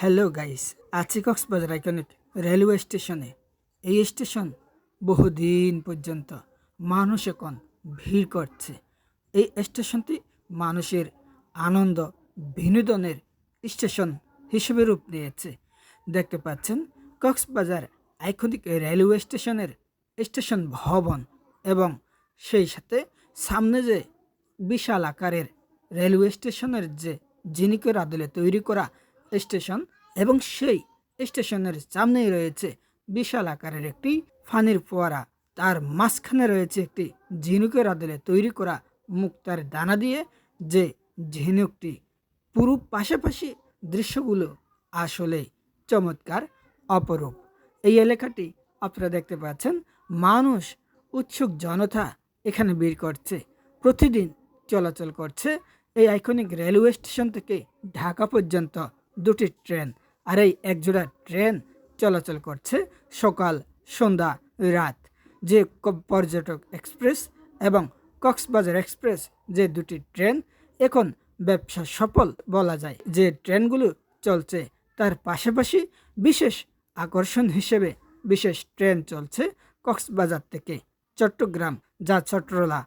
Hello guys আছি Cox's Bazar iconic railway স্টেশনে এই স্টেশন বহুদিন পর্যন্ত মানুষ এখন ভিড় করছে। এই স্টেশনটি মানুষের আনন্দ, বিনোদনের স্টেশন হিসেবে রূপ নিয়েছে। দেখতে পাচ্ছেন, কক্সবাজার আইকনিক রেলওয়ে স্টেশনের স্টেশন ভবন এবং সেই সাথে সামনে যে বিশাল আকারের রেলওয়ে স্টেশনের যে জিনিকের আদলে তৈরি করা স্টেশন এবং সেই স্টেশনের সামনেই রয়েছে বিশাল আকারের একটি ফানির ফোয়ারা। তার মাঝখানে রয়েছে একটি ঝিনুকের আদলে তৈরি করা মুক্তার দানা দিয়ে যে ঝিনুকটি পুরো পাশাপাশি দৃশ্যগুলো আসলে চমৎকার, অপরূপ। এই এলাকাটি আপনারা দেখতে পাচ্ছেন, মানুষ, উৎসুক জনতা এখানে ভিড় করছে। প্রতিদিন চলাচল করছে। এই আইকনিক রেলওয়ে স্টেশন থেকে ঢাকা পর্যন্ত দুটি ট্রেন। আর এই একজোড়া ট্রেন চলাচল করছে সকাল, সন্ধ্যা, রাত। যে পর্যটক এক্সপ্রেস এবং কক্সবাজার এক্সপ্রেস যে দুটি ট্রেন, এখন ব্যবসা সফল বলা যায়। যে ট্রেনগুলো চলছে, তার পাশাপাশি বিশেষ আকর্ষণ হিসেবে বিশেষ ট্রেন চলছে কক্সবাজার থেকে চট্টগ্রাম যা চট্টলা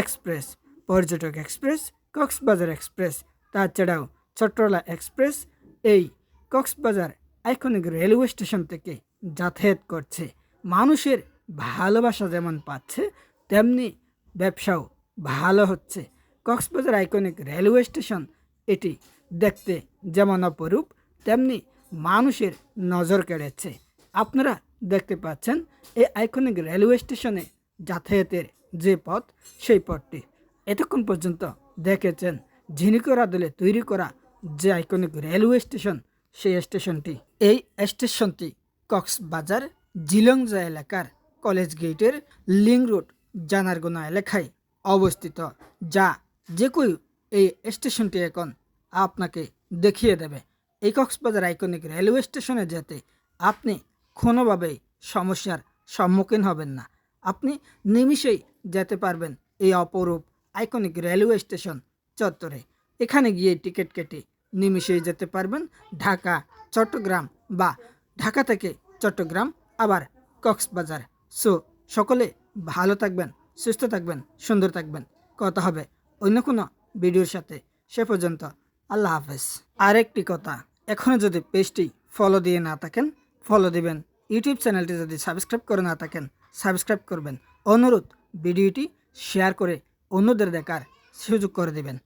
এক্সপ্রেস, পর্যটক এক্সপ্রেস, কক্সবাজার এক্সপ্রেস। তাছাড়াও চট্টলা এক্সপ্রেস এই কক্সবাজার আইকনিক রেলওয়ে স্টেশন থেকে যাতায়াত করছে। মানুষের ভালোবাসা যেমন পাচ্ছে, তেমনি ব্যবসাও ভালো হচ্ছে। কক্সবাজার আইকনিক রেলওয়ে স্টেশন এটি দেখতে যেমন অপরূপ, তেমনি মানুষের নজর কেড়েছে। আপনারা দেখতে পাচ্ছেন এই আইকনিক রেলওয়ে স্টেশনে যাতায়াতের যে পথ, সেই পথটি এতক্ষণ পর্যন্ত দেখেছেন। ঝিনুকের আদলে তৈরি করা যে আইকনিক রেলওয়ে স্টেশন সেই স্টেশনটি এই স্টেশনটি কক্সবাজার জিলংজা এলাকার কলেজ গেটের লিং রোড জানারগোনা এলাকায় অবস্থিত, যা যে কেউ এই স্টেশনটি এখন আপনাকে দেখিয়ে দেবে। এই কক্সবাজার আইকনিক রেলওয়ে স্টেশনে যেতে আপনি কোনোভাবেই সমস্যার সম্মুখীন হবেন না। আপনি নিমিষেই যেতে পারবেন এই অপরূপ আইকনিক রেলওয়ে স্টেশন চত্বরে। এখানে গিয়ে টিকিট কেটে নিমিষেই যেতে পারবেন ঢাকা, চট্টগ্রাম বা ঢাকা থেকে চট্টগ্রাম, আবার কক্সবাজার। সো, সকলে ভালো থাকবেন, সুস্থ থাকবেন, সুন্দর থাকবেন। কথা হবে অন্য কোনো ভিডিওর সাথে। সে পর্যন্ত আল্লাহ হাফেজ। আরেকটি কথা এখনও যদি পেজটি ফলো দিয়ে না থাকেন ফলো দিবেন। ইউটিউব চ্যানেলটি যদি সাবস্ক্রাইব করে না থাকেন সাবস্ক্রাইব করবেন। অনুরোধ, ভিডিওটি শেয়ার করে অন্যদের দেখার সুযোগ করে দেবেন।